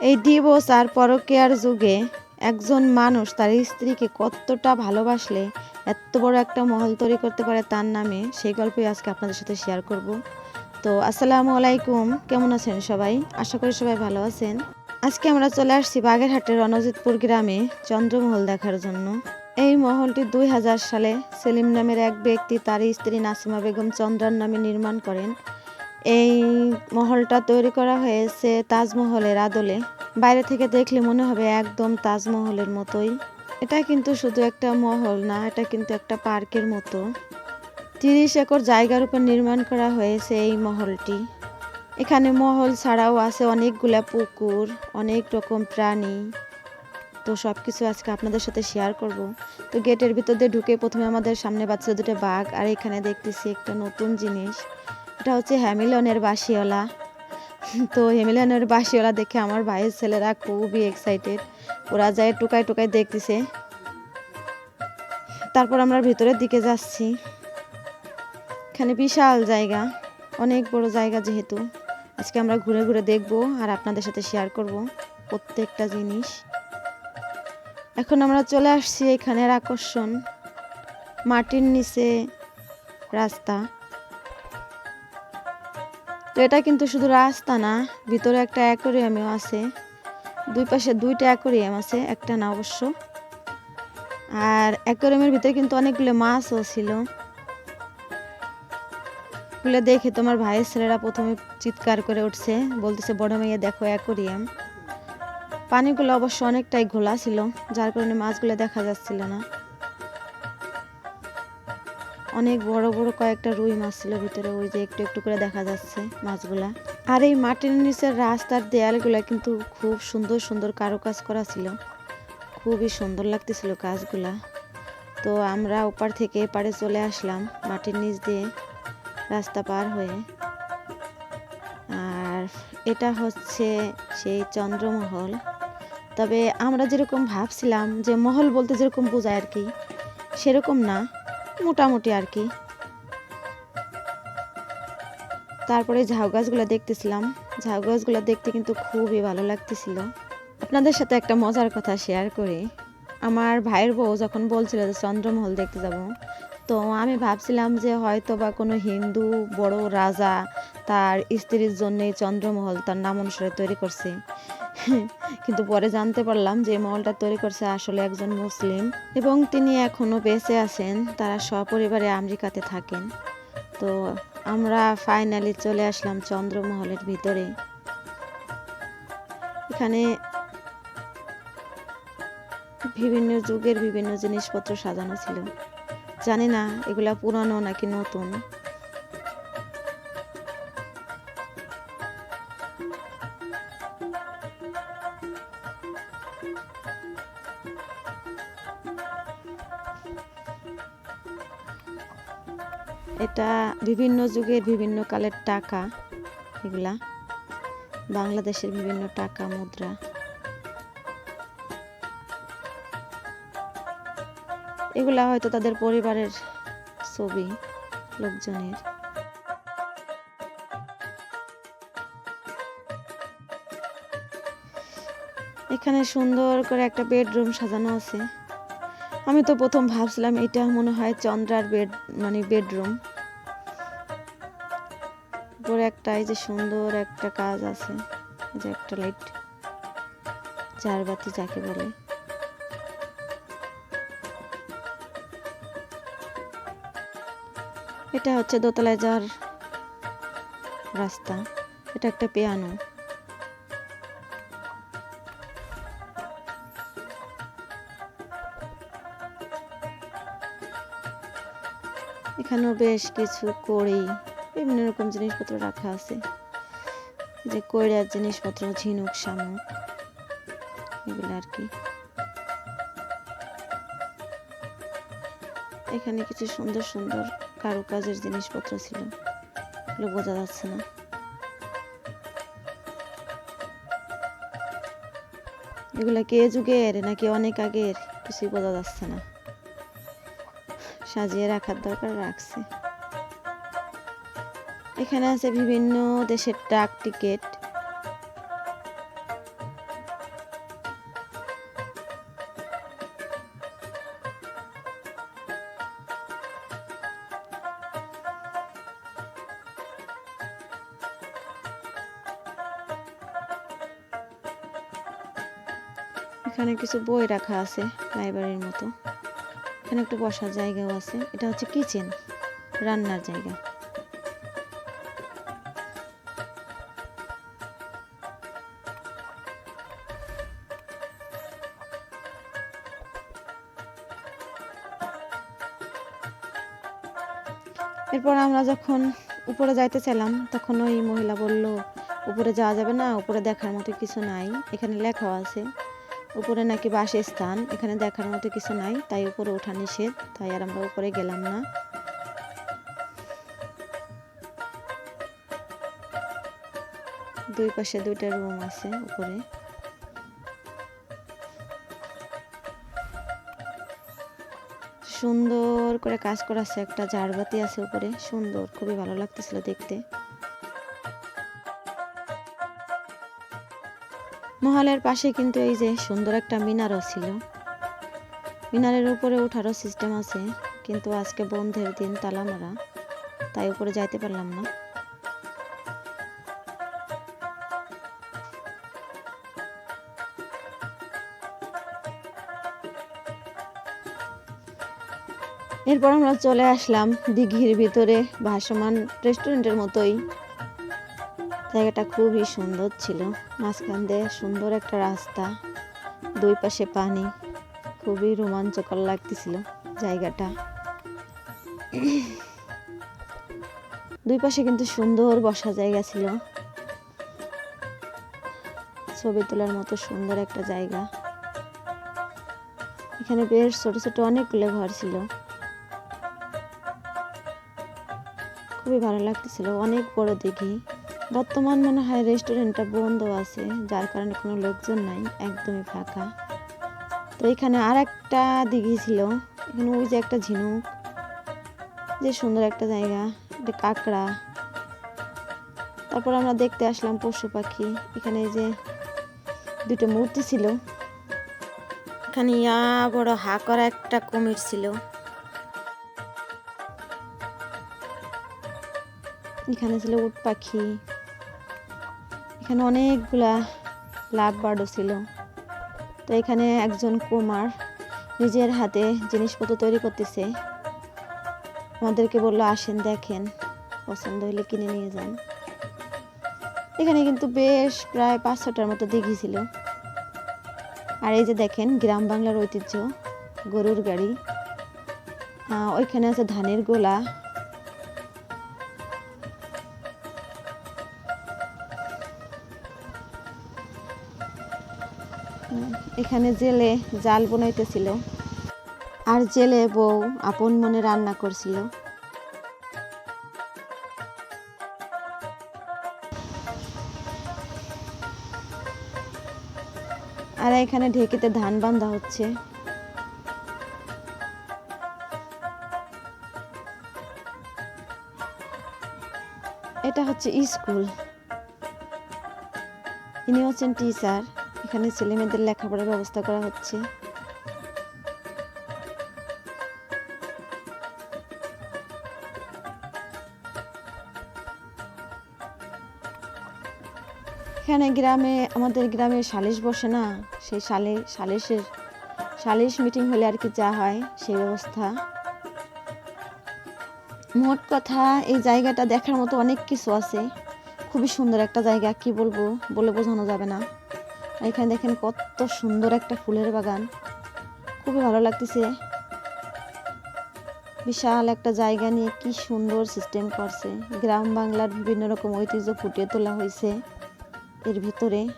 এই ডিভোর্স আর পরকীয়ার যুগে একজন মানুষ তার স্ত্রীকে কতটা ভালোবাসলে, এত বড় একটা মহল তৈরি করতে পারে তার নামে, সেই গল্পই আজকে আপনাদের সাথে শেয়ার করব। তো, আসসালামু আলাইকুম। কেমন আছেন সবাই? আশা করি সবাই ভালো আছেন। আজকে আমরা চলে আসছি বাগেরহাটের রণজিৎপুর গ্রামে চন্দ্রমহল দেখার জন্য। এই মহলটি দুই হাজার সালে সেলিম নামের এক ব্যক্তি তার স্ত্রী নাসিমা বেগম চন্দ্রার নামে নির্মাণ করেন। এই মহলটা তৈরি করা হয়েছে তাজমহলের আদলে। বাইরে থেকে দেখলে মনে হবে একদম তাজমহলের মতোই। এটা কিন্তু শুধু একটা মহল না, এটা কিন্তু একটা পার্কের মতো। তিরিশ একর জায়গার উপর নির্মাণ করা হয়েছে এই মহলটি। এখানে মহল ছাড়াও আছে অনেকগুলা পুকুর, অনেক রকম প্রাণী। তো সব কিছু আজকে আপনাদের সাথে শেয়ার করব। তো গেটের ভিতর দিয়ে ঢুকে প্রথমে আমাদের সামনে বাচ্চা দুটো বাঘ, আর এখানে দেখতেছি একটা নতুন জিনিস। এটা হচ্ছে হ্যামিলনের বাসিওয়ালা তো হ্যামিলনের বাসিওয়ালা দেখে আমার ভাইয়ের ছেলেরা খুবই এক্সাইটেড ওরা যায় টুকায় টুকায় দেখতেছে। তারপর আমরা ভিতরের দিকে যাচ্ছি। এখানে বিশাল জায়গা, অনেক বড় জায়গা যেহেতু। আজকে আমরা ঘুরে ঘুরে দেখব আর আপনাদের সাথে শেয়ার করব প্রত্যেকটা জিনিস। এখন আমরা চলে আসছি এখানের আকর্ষণ, মাটির নিচে রাস্তা। তো এটা কিন্তু শুধু রাস্তা না, ভিতরে একটা অ্যাকোরিয়ামও আছে। দুই পাশে দুইটা অ্যাকোরিয়াম আছে, একটা না অবশ্য। আর অ্যাকোরিয়ামের ভিতরে কিন্তু অনেকগুলো মাছও ছিল। গুলো দেখে তোমার ভাইয়ের ছেলেরা প্রথমে চিৎকার করে উঠছে, বলতেছে, বড় মেয়ে, দেখো অ্যাকোরিয়াম। পানিগুলো অবশ্য অনেকটাই ঘোলা ছিল, যার কারণে মাছগুলো দেখা যাচ্ছিল না। অনেক বড় বড় কয়েকটা রুই মাছ ছিল ভিতরে, ওই যে একটু একটু করে দেখা যাচ্ছে মাছগুলা। আর এই মাটির নিচের রাস্তার দেয়ালগুলা কিন্তু খুব সুন্দর সুন্দর কারুকাজ করা ছিল। খুবই সুন্দর লাগতেছিল কাজগুলা। তো আমরা ওপার থেকে এপারে চলে আসলাম মাটির নিচ দিয়ে, রাস্তা পার হয়ে। আর এটা হচ্ছে সেই চন্দ্রমহল। তবে আমরা যেরকম ভাবছিলাম যে মহল বলতে যেরকম বোঝায় আর কি, সেরকম না। মোটামুটি আর কি। তারপরে ঝাউ গাছগুলো দেখতেছিলাম। ঝাউ গাছগুলো দেখতে কিন্তু খুবই ভালো লাগতেছিল। আপনাদের সাথে একটা মজার কথা শেয়ার করি। আমার ভাইয়ের বউ যখন বলছিল যে, চন্দ্রমহল দেখতে যাব। তো আমি ভাবছিলাম যে হয়তো বা কোনো হিন্দু বড় রাজা তার স্ত্রীর জন্যই চন্দ্রমহল তার নাম অনুসারে তৈরি করছে। কিন্তু পরে জানতে পারলাম যে মহলটা তৈরি করছে আসলে একজন মুসলিম এবং তিনি এখনও বেঁচে আছেন, তারা সপরিবারে আমেরিকাতে থাকেন। তো আমরা ফাইনালি চলে আসলাম চন্দ্রমহলের ভিতরে। এখানে বিভিন্ন যুগের বিভিন্ন জিনিসপত্র সাজানো ছিল। জানি না, এগুলা পুরানো নাকি নতুন। এটা বিভিন্ন যুগের বিভিন্ন কালের টাকা, এগুলা। বাংলাদেশের বিভিন্ন টাকা, মুদ্রা। এগুলা হয়তো তাদের পরিবারের ছবি, লোকজনের। এখানে সুন্দর করে একটা বেডরুম সাজানো আছে। আমি তো প্রথম ভাবছিলাম এটা মনে হয় চন্দ্রার বেড মানে বেডরুম উপরে একটা এই যে সুন্দর একটা কাজ আছে যে একটা লাইট চার বাতি যাকে বলে। এটা হচ্ছে দোতলায় যাওয়ার রাস্তা। এটা একটা পিয়ানো এখানেও বেশ কিছু কড়ি বিভিন্ন রকম জিনিসপত্র রাখা আছে। যে কইরার জিনিসপত্র, ঝিনুক, শামুক, এগুলো আর কি। এখানে কিছু সুন্দর সুন্দর কারুকাজের জিনিসপত্র ছিল। এগুলো বোঝা যাচ্ছে না। এগুলা কে যুগের নাকি অনেক আগের? কিছুই বোঝা যাচ্ছে না। সাজিয়ে রাখার দরকার রাখছে। এখানে আছে বিভিন্ন দেশের ডাক টিকিট। এখানে কিছু বই রাখা আছে, লাইব্রেরির মতো। এখানে একটু বসার জায়গাও আছে। এটা হচ্ছে কিচেন রান্নার জায়গা। এরপর আমরা যখন উপরে যাইতে চাইলাম, তখন ওই মহিলা বলল, উপরে যাওয়া যাবে না, উপরে দেখার মতো কিছু নাই। এখানে লেখাও আছে। উপরে নাকি বাসস্থান, এখানে দেখার মতো কিছু নাই, তাই উপরে ওঠা নিষেধ, তাই আর আমরা উপরে গেলাম না। দুই পাশে দুইটা রুম আছে উপরে। সুন্দর করে কাজ করা আছে, একটা ঝাড়বাতি আছে উপরে, সুন্দর, খুবই ভালো লাগতেছিল দেখতে। মহলের পাশে কিন্তু এই যে সুন্দর একটা মিনারও ছিল। মিনারের উপরে ওঠারও সিস্টেম আছে, কিন্তু আজকে বন্ধের দিন তালা মারা তাই উপরে যাইতে পারলাম না। এরপর আমরা চলে আসলাম দিঘির ভিতরে ভাসমান রেস্টুরেন্টের মতোই। জায়গাটা খুবই সুন্দর ছিল। মাঝখান দিয়ে সুন্দর একটা রাস্তা, দুই পাশে পানি, খুবই রোমাঞ্চকর লাগতেছিল জায়গাটা। দুই পাশে কিন্তু সুন্দর বসা জায়গা ছিল। ছবি তোলার মতো সুন্দর একটা জায়গা। এখানে বেশ ছোট ছোট অনেকগুলো ঘর ছিল। খুবই ভালো লাগতেছিল, অনেক বড় দিঘি বর্তমান মনে হয় রেস্টুরেন্টটা বন্ধ আছে, যার কারণে কোনো লোকজন নাই, একদমই ফাঁকা। তো এখানে আর একটা দিঘি ছিল, এখানে ওই যে একটা ঝিনুক, যে সুন্দর একটা জায়গা, এটা কাঁকড়া। তারপর আমরা দেখতে আসলাম পশু পাখি, এখানে যে দুটো মূর্তি ছিল। এখানে ইয়া বড় হা করা একটা কুমির ছিল। এখানে ছিল উট পাখি। এখানে অনেকগুলা লাভ বার্ডও ছিল। তো এখানে একজন কুমার নিজের হাতে জিনিসপত্র তৈরি করতেছে। আমাদেরকে বলল, আসেন, দেখেন, পছন্দ হলে কিনে নিয়ে যান। এখানে কিন্তু বেশ প্রায় পাঁচ ছটার মতো দিঘি ছিল। আর এই যে দেখেন, গ্রাম বাংলার ঐতিহ্য, গরুর গাড়ি। ওইখানে আছে ধানের গোলা এখানে জেলে জাল বনাইতেছিল। আর জেলে বউ আপন মনে রান্না করছিল। আর এখানে ঢেকিতে ধান বান্ধা হচ্ছে। এটা হচ্ছে স্কুল। ইনি হচ্ছেন টিচার। এখানে ছেলে মেয়েদের লেখাপড়ার ব্যবস্থা করা হচ্ছে। এখানে গ্রামে, আমাদের গ্রামে সালিশ বসে না, সেই সালে, সালিশের, সালিশ মিটিং হলে আর কি যা হয়, সেই ব্যবস্থা। মোট কথা, এই জায়গাটা দেখার মতো অনেক কিছু আছে। খুবই সুন্দর একটা জায়গা, কি বলব? বলে বোঝানো যাবে না। এখানে দেখেন কত সুন্দর একটা ফুলের বাগান। খুবই ভালো লাগতেছে। বিশাল একটা জায়গা নিয়ে কি সুন্দর সিস্টেম করছে। গ্রাম বাংলার বিভিন্ন রকম ঐতিহ্য ফুটিয়ে তোলা হয়েছে এর ভিতরে।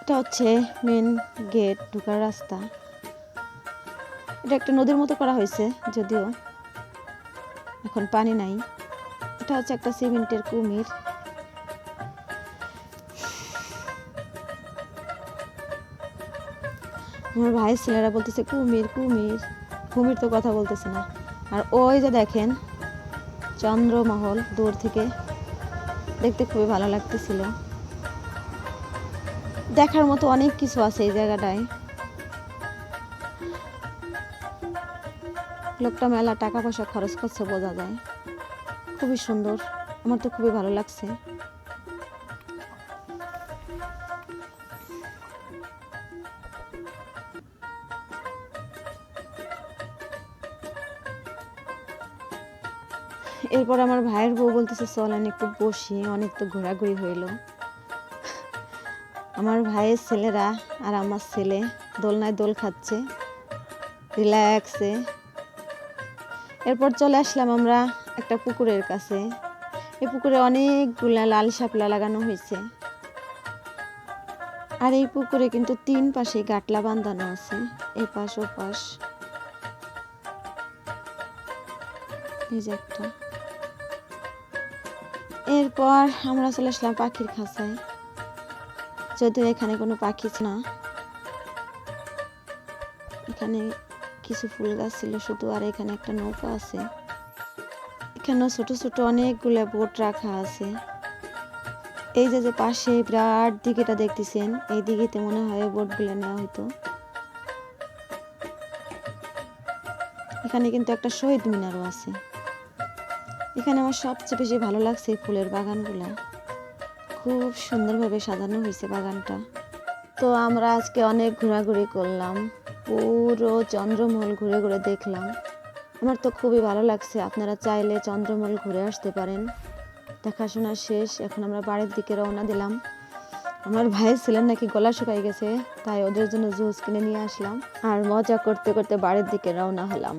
এটা হচ্ছে মেন গেট ঢুকার রাস্তা। এটা একটা নদীর মতো করা হয়েছে যদিও। এখন পানি নাই। এটা হচ্ছে একটা সিমেন্টের কুমির। আমার ভাইয়ের ছেলেরা বলতেছে, কুমির কুমির। কুমির তো কথা বলতেছে না। আর ওই যে দেখেন, চন্দ্রমহল দূর থেকে দেখতে খুবই ভালো লাগতেছিল। দেখার মতো অনেক কিছু আছে এই জায়গাটায়। লোকটা মেলা টাকা পয়সা খরচ করছে, বোঝা যায়। খুবই সুন্দর। আমার তো খুবই ভালো লাগছে। এরপর আমার ভাইয়ের বউ বলতেছে, চল আমি একটু বসি। অনেক তো ঘোরাঘুরি হইল। আমার ভাইয়ের ছেলেরা আর আমার ছেলে দোলনায় দোল খাচ্ছে, রিল্যাক্সে। এরপর চলে আসলাম আমরা একটা পুকুরের কাছে। এই পুকুরে অনেকগুলা লাল শাপলা লাগানো হয়েছে। আর এই পুকুরে কিন্তু তিন পাশে গাটলা বাঁধানো আছে এই পাশ ও পাশ একটা। এরপর আমরা চলে আসলাম পাখির খাঁচায়। যদিও এখানে কোনো পাখি না। এখানে কিছু ফুল গাছ ছিল, শুধু আর এখানে একটা নৌকা আছে। এখানেও ছোট ছোট অনেকগুলা বোট রাখা আছে? এই যে যে পাশে বিরাট দিঘিটা দেখতেছেন, এই দিঘিতে মনে হয় বোটগুলো নেওয়া হতো এখানে কিন্তু একটা শহীদ মিনারও আছে। এখানে আমার সবচেয়ে বেশি ভালো লাগছে ফুলের বাগানগুলা। খুব সুন্দরভাবে সাজানো হয়েছে বাগানটা। তো আমরা আজকে অনেক ঘোরাঘুরি করলাম, পুরো চন্দ্রমহল ঘুরে ঘুরে দেখলাম। আমার তো খুবই ভালো লাগছে। আপনারা চাইলে চন্দ্রমল ঘুরে আসতে পারেন। দেখাশোনা শেষ, এখন আমরা বাড়ির দিকে রওনা দিলাম। আমার ভাইয়ের ছিলেন নাকি গলা শুকাই গেছে, তাই ওদের জন্য জুস কিনে নিয়ে আসলাম। আর মজা করতে করতে বাড়ির দিকে রওনা হলাম।